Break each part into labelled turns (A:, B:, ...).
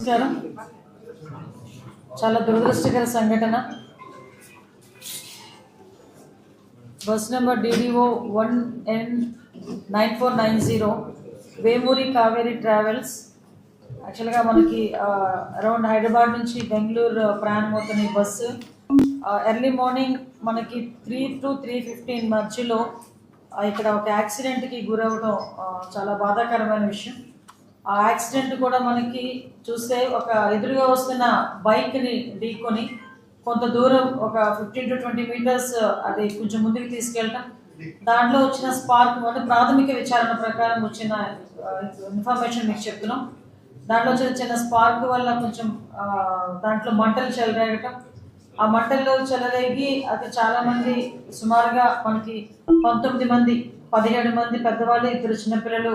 A: నమస్కారం చాలా దురదృష్టకర సంఘటన. Bus number DDO one N nine four nine zero Vemuri Kaveri travels. యాక్చువల్గా మనకి అరౌండ్ హైదరాబాద్ నుంచి బెంగళూరు ప్రయాణం అవుతున్న ఈ బస్సు ఎర్లీ మార్నింగ్ మనకి త్రీ టు త్రీ ఫిఫ్టీన్ మధ్యలో ఇక్కడ ఒక యాక్సిడెంట్కి గురవడం చాలా బాధాకరమైన విషయం. ఆ యాక్సిడెంట్ కూడా మనకి చూస్తే ఒక ఎదురుగా వస్తున్న బైక్ని ఢీకొని కొంత దూరం ఒక ఫిఫ్టీన్ టు ట్వంటీ మీటర్స్ అది కొంచెం ముందుకు తీసుకెళ్ళటం. దాంట్లో వచ్చిన స్పార్క్ అంటే ప్రాథమిక విచారణ ప్రకారం వచ్చిన ఇన్ఫర్మేషన్ మీకు చెప్తున్నాం. దాంట్లో వచ్చిన చిన్న స్పార్క్ వల్ల కొంచెం దాంట్లో మంటలు చెలరేగటం. ఆ మంటల్లో చెలరేగి అది చాలా మంది సుమారుగా మనకి పంతొమ్మిది మంది పదిహేడు మంది పెద్దవాళ్ళు ఇద్దరు చిన్నపిల్లలు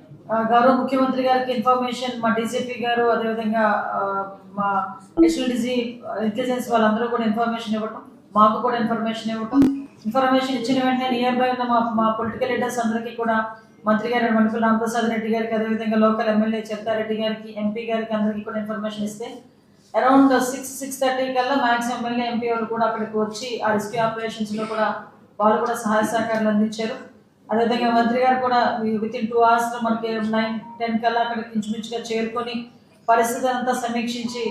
A: గౌరవ ముఖ్యమంత్రి గారికి ఇన్ఫర్మేషన్ మా డీజీపీ గారు అదేవిధంగా మా నేషనల్ డిజీ ఇంటెలిజెన్స్ వాళ్ళందరూ కూడా ఇన్ఫర్మేషన్ ఇవ్వటం మాకు కూడా ఇన్ఫర్మేషన్ ఇవ్వటం. ఇన్ఫర్మేషన్ ఇచ్చిన వెంటనే నియర్ బై ఉన్న మా మా పొలిటికల్ లీడర్స్ అందరికీ కూడా మంత్రి గారు మణిపూర్ రామప్రసాద్ రెడ్డి గారికి అదేవిధంగా లోకల్ ఎమ్మెల్యే చెప్తారెడ్డి గారికి ఎంపీ గారికి అందరికీ కూడా ఇన్ఫర్మేషన్ ఇస్తే అరౌండ్ సిక్స్ సిక్స్ థర్టీ కల్లా మ్యాక్సిమం ఎమ్మెల్యే ఎంపీ వాళ్ళు కూడా అక్కడికి వచ్చి ఆ రెస్క్యూ ఆపరేషన్స్లో కూడా వాళ్ళు కూడా సహాయ సహకారాలు అందించారు. అదేవిధంగా మంత్రి గారు కూడా విత్ ఇన్ టూ అవర్స్లో మనకి నైన్ టెన్ కల్లా అక్కడికి ఇంచుమించుగా చేరుకొని పరిస్థితి అంతా సమీక్షించి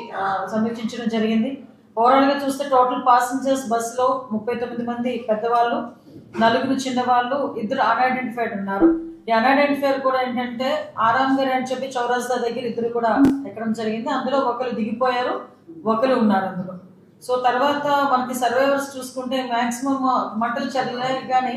A: సమీక్షించడం జరిగింది. ఓవరాల్గా చూస్తే టోటల్ పాసెంజర్స్ బస్సులో ముప్పై తొమ్మిది మంది పెద్దవాళ్ళు నలుగురు చిన్నవాళ్ళు ఇద్దరు అన్ఐడెంటిఫైడ్ ఉన్నారు. ఈ అన్ఐడెంటిఫైడ్ కూడా ఏంటంటే ఆరాంగర్ అని చెప్పి చౌరస్తా దగ్గర ఇద్దరు కూడా ఎక్కడం జరిగింది. అందులో ఒకరు దిగిపోయారు ఒకరు ఉన్నారు అందులో. సో తర్వాత మనకి సర్వైవర్స్ చూసుకుంటే మాక్సిమం మంటలు కానీ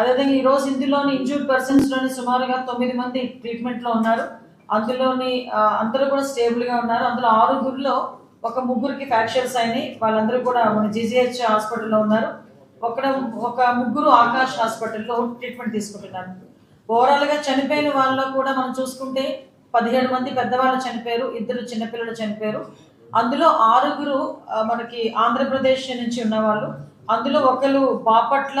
A: అదేవిధంగా ఈ రోజు ఇందులోని ఇంజూర్డ్ పర్సన్స్లోని సుమారుగా తొమ్మిది మంది ట్రీట్మెంట్లో ఉన్నారు. అందులోని అందరూ కూడా స్టేబుల్గా ఉన్నారు. అందులో ఆరుగురిలో ఒక ముగ్గురికి ఫ్రాక్చర్స్ అయినాయి. వాళ్ళందరూ కూడా మన జీజీహెచ్ హాస్పిటల్లో ఉన్నారు. ఒక ఒక ముగ్గురు ఆకాష్ హాస్పిటల్లో ట్రీట్మెంట్ తీసుకుంటున్నారు. ఓవరాల్గా చనిపోయిన వాళ్ళలో కూడా మనం చూసుకుంటే పదిహేడు మంది పెద్దవాళ్ళు చనిపోయారు. ఇద్దరు చిన్నపిల్లలు చనిపోయారు. అందులో ఆరుగురు మనకి ఆంధ్రప్రదేశ్ నుంచి ఉన్నవాళ్ళు. అందులో ఒకరు Bapatla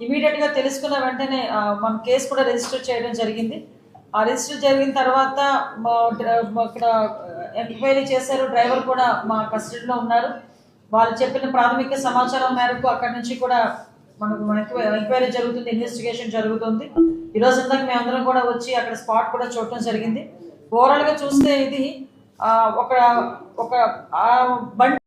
A: ఇమీడియట్గా తెలుసుకున్న వెంటనే మన కేసు కూడా రిజిస్టర్ చేయడం జరిగింది. ఆ రిజిస్టర్ జరిగిన తర్వాత ఇక్కడ ఎంక్వైరీ చేశారు. డ్రైవర్ కూడా మా కస్టడీలో ఉన్నారు. వాళ్ళు చెప్పిన ప్రాథమిక సమాచారం మేరకు అక్కడి నుంచి కూడా మనకు మనకు ఎంక్వైరీ జరుగుతుంది ఇన్వెస్టిగేషన్ జరుగుతుంది. ఈ రోజు ఇందాక మేమందరం కూడా వచ్చి అక్కడ స్పాట్ కూడా చూడటం జరిగింది. ఓవరాల్గా చూస్తే ఇది ఒక ఒక బండి